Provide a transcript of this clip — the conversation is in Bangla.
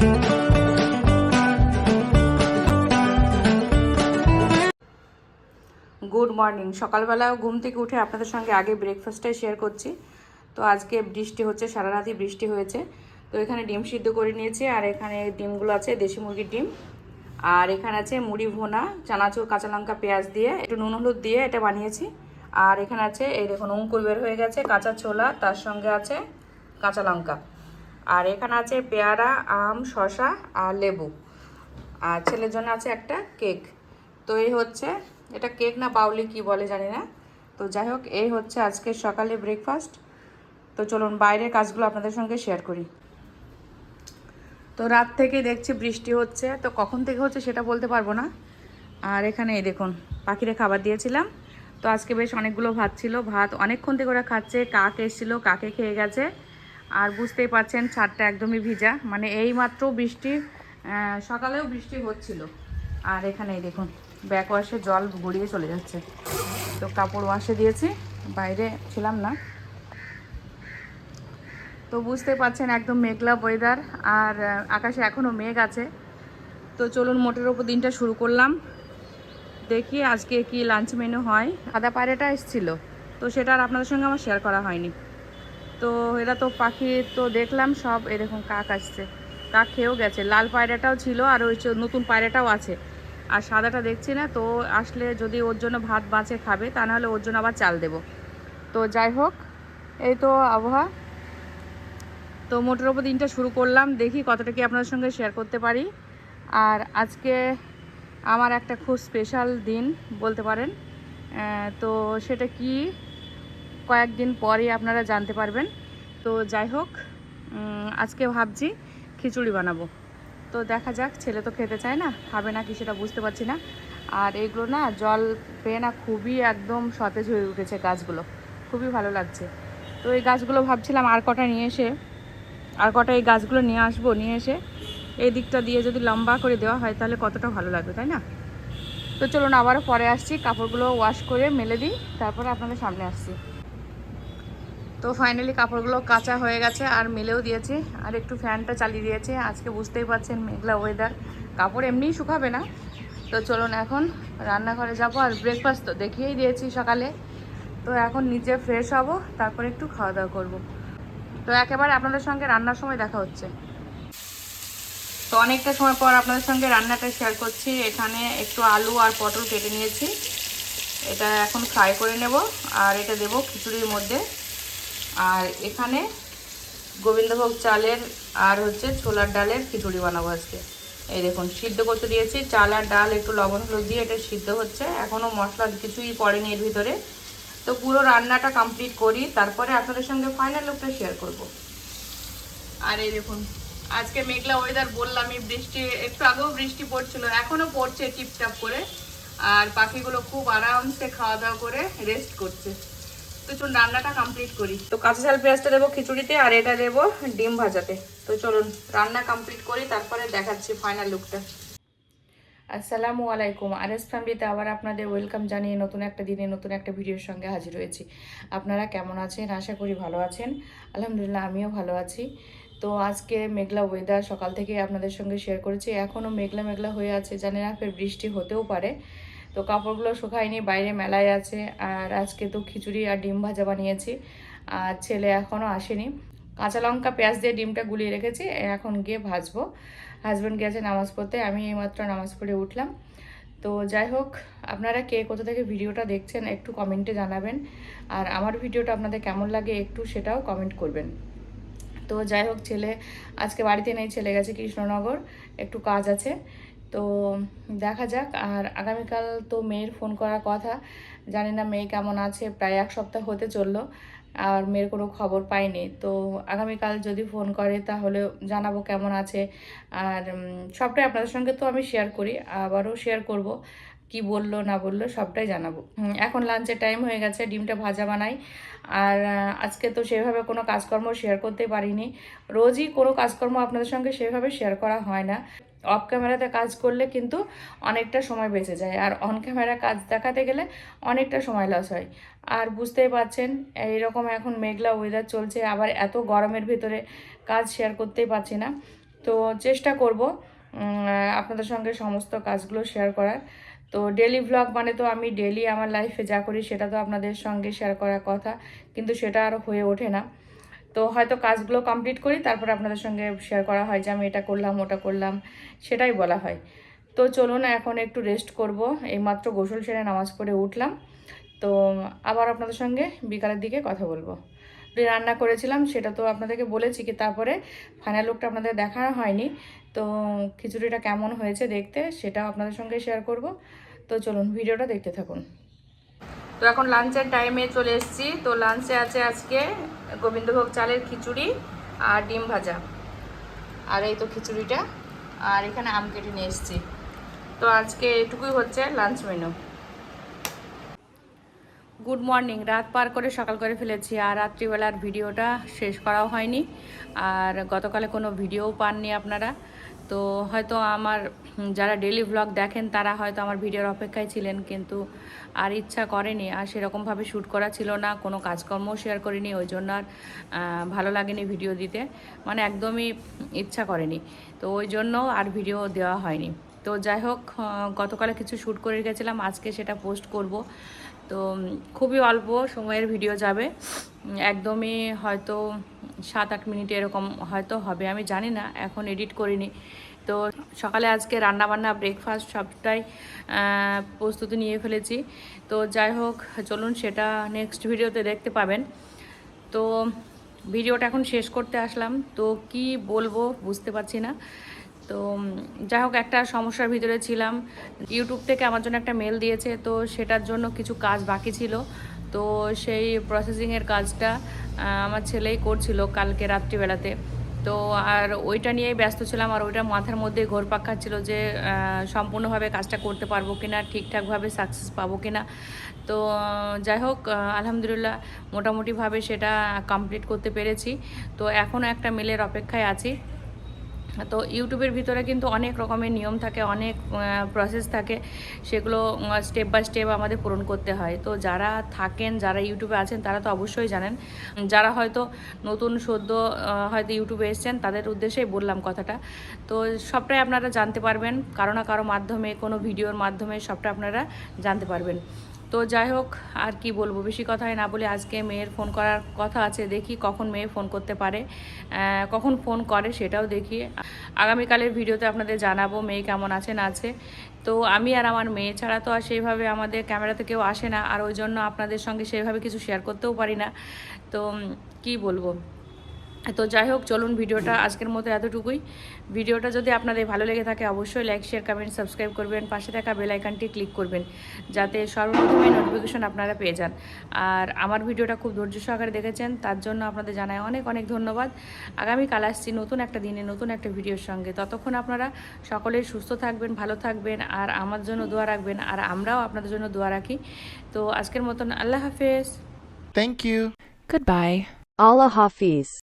গুড মর্নিং সকালবেলা ঘুম থেকে উঠে আপনাদের সঙ্গে আগে ব্রেকফাস্টটাই শেয়ার করছি। তো আজকে বৃষ্টি হচ্ছে সারা রাতই বৃষ্টি হয়েছে। তো এখানে ডিম সিদ্ধ করে নিয়েছি, আর এখানে ডিমগুলো আছে, দেশি মুরগির ডিম। আর এখানে আছে মুড়ি ভোনা, চানাচুর, কাঁচা লঙ্কা, পেঁয়াজ দিয়ে, একটু নুন হলুদ দিয়ে এটা বানিয়েছি। আর এখানে আছে, এই দেখুন, অঙ্কুর বের হয়ে গেছে, কাঁচা ছোলা, তার সঙ্গে আছে কাঁচা লঙ্কা। আর এখানে আছে পেয়ারা, আম শশা আর লেবু। আর ছেলের জন্য আছে একটা কেক। তো এই হচ্ছে, এটা কেক না বাউলি কি বলে জানি না। তো যাই হোক, এই হচ্ছে আজকে সকালে ব্রেকফাস্ট তো চলুন, বাইরের কাজগুলো আপনাদের সঙ্গে শেয়ার করি। তো রাত থেকে দেখছি বৃষ্টি হচ্ছে। তো কখন থেকে হচ্ছে সেটা বলতে পারব না। আর এখানে এই দেখুন, পাখিরে খাবার দিয়েছিলাম। তো আজকে বেশ অনেকগুলো ভাত ছিল। ভাত অনেকক্ষণ থেকে ওরা খাচ্ছে। কাক এসেছিল, কাকে খেয়ে গেছে। আর বুঝতেই পারছেন ছাদটা একদমই ভিজা। মানে এই মাত্র বৃষ্টি সকালেও বৃষ্টি হচ্ছিল। আর এখানে দেখুন ব্যাক ওয়াশে জল গড়িয়ে চলে যাচ্ছে। তো কাপড় ওয়াশে দিয়েছি, বাইরে ছিলাম না। তো বুঝতে পারছেন একদম মেঘলা ওয়েদার আর আকাশে এখনও মেঘ আছে। তো চলুন, মোটের ওপর দিনটা শুরু করলাম। দেখি আজকে কি লাঞ্চ মেনু হয়। সাদা পায়রাটা এসেছিল, তো সেটা আর আপনাদের সঙ্গে আমার শেয়ার করা হয়নি। তো এরা তো পাখি তো দেখলাম, সব এরকম কাক আসছে। কাক খেয়েও গেছে। লাল পায়রাটাও ছিল আর ওই নতুন পায়রাটাও আছে। আর সাদাটা দেখছি না, তো আসলে যদি ওর জন্য ভাত বাঁচে খাবে, তা নাহলে ওর জন্য আবার চাল দেব। তো যাই হোক, এই তো আবহাওয়া। তো মোটের ওপর দিনটা শুরু করলাম, দেখি কতটা কি আপনাদের সঙ্গে শেয়ার করতে পারি। আর আজকে আমার একটা খুব স্পেশাল দিন, বলতে পারেন। তো সেটা কি? কয়েকদিন পরে আপনারা জানতে পারবেন। তো যাই হোক আজকে ভাবছি খিচুড়ি বানাবো। তো দেখা যাক, ছেলে তো খেতে চায় না, খাবে না কি সেটা বুঝতে পারছি না। আর এগুলো না, জল পেয়ে না খুবই একদম সতেজ হয়ে উঠেছে গাছগুলো। খুবই ভালো লাগছে। তো এই গাছগুলো ভাবছিলাম আর কটা নিয়ে এসে, আর কটা এই গাছগুলো নিয়ে আসব, নিয়ে এসে এই দিকটা দিয়ে যদি লম্বা করে দেওয়া হয়, তাহলে কতটা ভালো লাগবে, তাই না? তো চলুন আবারও পরে আসছি, কাপড়গুলো ওয়াশ করে মেলে দিই, তারপরে আপনাদের সামনে আসছি। তো ফাইনালি কাপড়গুলো কাঁচা হয়ে গেছে আর মেলেও দিয়েছি। আর একটু ফ্যানটা চালিয়ে দিয়েছে। আজকে বুঝতেই পারছেন মেঘলা ওয়েদার কাপড় এমনিই শুকাবে না। তো চলুন এখন রান্নাঘরে যাব। আর ব্রেকফাস্ট তো দেখিয়েই দিয়েছি সকালে। তো এখন নিজে ফ্রেশ হব, তারপরে একটু খাওয়া দাওয়া করব। তো একেবারে আপনাদের সঙ্গে রান্নার সময় দেখা হচ্ছে। তো অনেকটা সময় পর আপনাদের সঙ্গে রান্নাটা শেয়ার করছি। এখানে একটু আলু আর পটল কেটে নিয়েছি। এটা এখন ফ্রাই করে নেব। আর এটা দেব খিচুড়ির মধ্যে। আর এখানে গোবিন্দভোগ চালের আর হচ্ছে ছোলার ডালের খিচুড়ি বানাবো আজকে। এই দেখুন, সিদ্ধ করতে দিয়েছি। চাল আর ডাল, একটু লবণ, হলুদ দিয়ে এটা সিদ্ধ হচ্ছে। এখনও মশলা কিছুই পড়েনি এর ভিতরে। তো পুরো রান্নাটা কমপ্লিট করি, তারপরে আপনাদের সঙ্গে ফাইনাল লুকটা শেয়ার করব। আর এই দেখুন, আজকে মেঘলা ওয়েদার বললামই, বৃষ্টি, একটু আগেও বৃষ্টি পড়ছিল এখনও পড়ছে টিপটাপ করে। আর পাখিগুলো খুব আরামসে খাওয়া দাওয়া করে রেস্ট করছে। তো চলুন রান্নাটা কমপ্লিট করি। তো কাঁচা ঝাল পেঁয়াজটা দেবো খিচুড়িতে আর এটা দেবো ডিম ভাজাতে। তো চলুন রান্না কমপ্লিট করি তারপরে দেখাচ্ছি ফাইনাল লুকটা আসসালামু আলাইকুম আরএস ফ্যামিলিতে আবার আপনাদের ওয়েলকাম জানিয়ে নতুন একটা দিনে নতুন একটা ভিডিওর সঙ্গে হাজির হয়েছি। আপনারা কেমন আছেন? আশা করি ভালো আছেন। আলহামদুলিল্লাহ আমিও ভালো আছি। তো আজকে মেঘলা ওয়েদার সকাল থেকে আপনাদের সঙ্গে শেয়ার করেছি। এখনও মেঘলা মেঘলা হয়ে আছে জানি না ফের বৃষ্টি হতেও পারে। তো কাপড়গুলো শুকায়নি, বাইরে মেলায় আছে। আর আজকে তো খিচুড়ি আর ডিম ভাজা বানিয়েছি। আর ছেলে এখনও আসেনি। কাঁচা লঙ্কা, পেঁয়াজ দিয়ে ডিমটা গুলিয়ে রেখেছি। এখন গিয়ে ভাজবো। হাজব্যান্ড গেছে নামাজ পড়তে। আমি এইমাত্র নামাজ পড়ে উঠলাম। তো যাই হোক, আপনারা কে কোথা থেকে ভিডিওটা দেখছেন একটু কমেন্টে জানাবেন। আর আমার ভিডিওটা আপনাদের কেমন লাগে একটু সেটাও কমেন্ট করবেন। তো যাই হোক, ছেলে আজকে বাড়িতে নেই, ছেলে গেছে কৃষ্ণনগর। একটু কাজ আছে। তো দেখা যাক, আর আগামীকাল তো মেয়ের ফোন করার কথা। জানি না মেয়ে কেমন আছে, প্রায় এক সপ্তাহ হতে চলল, আর মেয়ের কোনো খবর পাইনি। তো আগামীকাল যদি ফোন করে, তাহলে জানাব কেমন আছে। আর সবটাই আপনাদের সঙ্গে তো আমি শেয়ার করি, আবারও শেয়ার করব। কি বলল, না বলল, সবটাই জানাব। এখন লাঞ্চের টাইম হয়ে গেছে, ডিমটা ভাজা বানাই। আর আজকে তো সেভাবে কোনো কাজকর্ম শেয়ার করতে পারিনি। রোজই কোনো কাজকর্ম আপনাদের সঙ্গে সেভাবে শেয়ার করা হয় না। অফ ক্যামেরাতে কাজ করলে কিন্তু অনেকটা সময় বেঁচে যায়। আর অন ক্যামেরা কাজ দেখাতে গেলে অনেকটা সময় লস হয়। আর বুঝতেই পারছেন, এইরকম এখন মেঘলা ওয়েদার চলছে, আবার এত গরমের ভিতরে কাজ শেয়ার করতেই পারছি না। তো চেষ্টা করব আপনাদের সঙ্গে সমস্ত কাজগুলো শেয়ার করার। তো ডেলি ভ্লগ মানে তো আমি ডেলি আমার লাইফে যা করি সেটা তো আপনাদের সঙ্গে শেয়ার করার কথা, কিন্তু সেটা আর হয়ে ওঠে না। তো হয়তো কাজগুলো কমপ্লিট করি, তারপর আপনাদের সঙ্গে শেয়ার করা হয় যে আমি এটা করলাম, ওটা করলাম, সেটাই বলা হয়। তো চলুন এখন একটু রেস্ট করব, এইমাত্র গোসল সেরে নামাজ পড়ে উঠলাম। তো আবার আপনাদের সঙ্গে বিকালের দিকে কথা বলব। রান্না করেছিলাম সেটা তো আপনাদেরকে বলেছি কি তারপরে ফাইনাল লুকটা আপনাদের দেখানো হয়নি। তো খিচুড়িটা কেমন হয়েছে দেখতে সেটাও আপনাদের সঙ্গে শেয়ার করব। তো চলুন ভিডিওটা দেখতে থাকুন। তো এখন লাঞ্চের টাইমে চলে এসেছি। তো লাঞ্চে আছে আজকে গোবিন্দভোগ চালের খিচুড়ি আর ডিম ভাজা। আর এই তো খিচুড়িটা। আর এখানে আম কেটে নিয়ে এসেছি। তো আজকে এটুকুই হচ্ছে লাঞ্চ মেনু গুড মর্নিং। রাত পার করে সকাল করে ফেলেছি আর রাত্রিবেলার ভিডিওটা শেষ করাও হয়নি। আর গতকালে কোনো ভিডিও পাননি আপনারা। তো হয়তো আমার যারা ডেলি ব্লগ দেখেন তারা হয়তো আমার ভিডিওর অপেক্ষায় ছিলেন, কিন্তু আর ইচ্ছা করেনি। আর সেরকমভাবে শ্যুট করা ছিল না, কোনো কাজকর্মও শেয়ার করিনি, ওই জন্য আর ভালো লাগেনি ভিডিও দিতে। মানে একদমই ইচ্ছা করেনি। তো ওই জন্য আর ভিডিও দেওয়া হয়নি। তো যাই হোক গতকালে কিছু শ্যুট করে গেছিলাম আজকে সেটা পোস্ট করব। তো খুবই অল্প সময়ের ভিডিও যাবে। একদমই হয়তো সাত আট মিনিট এরকম হয়তো হবে, আমি জানি না, এখন এডিট করিনি। তো সকালে আজকে রান্নাবান্না ব্রেকফাস্ট সবটাই প্রস্তুতি নিয়ে ফেলেছি। তো যাই হোক, চলুন সেটা নেক্সট ভিডিওতে দেখতে পাবেন। তো, ভিডিওটা এখন শেষ করতে আসলাম। তো কি বলব বুঝতে পারছি না। তো যাই হোক, একটা সমস্যার ভিতরে ছিলাম। ইউটিউব থেকে আমার জন্য একটা মেল দিয়েছে, তো সেটার জন্য কিছু কাজ বাকি ছিল। তো সেই প্রসেসিংয়ের কাজটা আমার ছেলেই করছিল কালকে রাত্রিবেলাতে। তো আর ওইটা নিয়েই ব্যস্ত ছিলাম, আর ওইটা মাথার মধ্যে ঘোরপাক খাচ্ছিল যে সম্পূর্ণভাবে কাজটা করতে পারব কিনা, ঠিকঠাকভাবে সাকসেস পাবো কিনা। তো যাই হোক আলহামদুলিল্লাহ, মোটামুটিভাবে সেটা কমপ্লিট করতে পেরেছি। তো এখনও একটা মেলের অপেক্ষায় আছি। তো ইউটিউবের ভিতরে কিন্তু অনেক রকমের নিয়ম থাকে, অনেক প্রসেস থাকে। সেগুলো স্টেপ বাই স্টেপ আমাদের পূরণ করতে হয়। তো যারা থাকেন, যারা ইউটিউবে আছেন, তারা তো অবশ্যই জানেন। যারা হয়তো নতুন সদ্য হয়তো ইউটিউবে এসছেন, তাদের উদ্দেশ্যেই বললাম কথাটা। তো সবটাই আপনারা জানতে পারবেন। কারও না কারও মাধ্যমে, কোনো ভিডিওর মাধ্যমে সবটা আপনারা জানতে পারবেন। তো যাই হোক, আর কি বলব? বেশি কথাই না বলে আজকে মেয়ের ফোন করার কথা আছে, দেখি কখন মেয়ে ফোন করতে পারে। কখন ফোন করে সেটাও দেখি। আগামীকালের ভিডিওতে আপনাদের জানাব মেয়ে কেমন আছে না আছে। তো আমি আর আমার মেয়ে ছাড়া তো আর সেইভাবে আমাদের ক্যামেরাতে কেউ আসে না। আর ওই জন্য আপনাদের সঙ্গে সেইভাবে কিছু শেয়ার করতেও পারি না। তো কি বলব? তো যাই হোক চলুন ভিডিওটা আজকের মতো এতটুকুই। ভিডিওটা যদি আপনাদের ভালো লেগে থাকে অবশ্যই লাইক শেয়ার কমেন্ট সাবস্ক্রাইব করবেন। পাশে থাকা বেল আইকনটি ক্লিক করবেন যাতে সর্বপ্রথমে নোটিফিকেশন আপনারা পেয়ে যান। আর আমার ভিডিওটা খুব ধৈর্য সহকারে দেখেছেন তার জন্য আপনাদের জানায় অনেক অনেক ধন্যবাদ। আগামীকাল আসছি নতুন একটা দিনে নতুন একটা ভিডিওর সঙ্গে। ততক্ষণ আপনারা সকলেই সুস্থ থাকবেন ভালো থাকবেন আর আমার জন্য দোয়া রাখবেন আর আমরাও আপনাদের জন্য দোয়া রাখি। তো আজকের মতন আল্লাহ হাফেজ। Thank you good bye Allah Hafiz.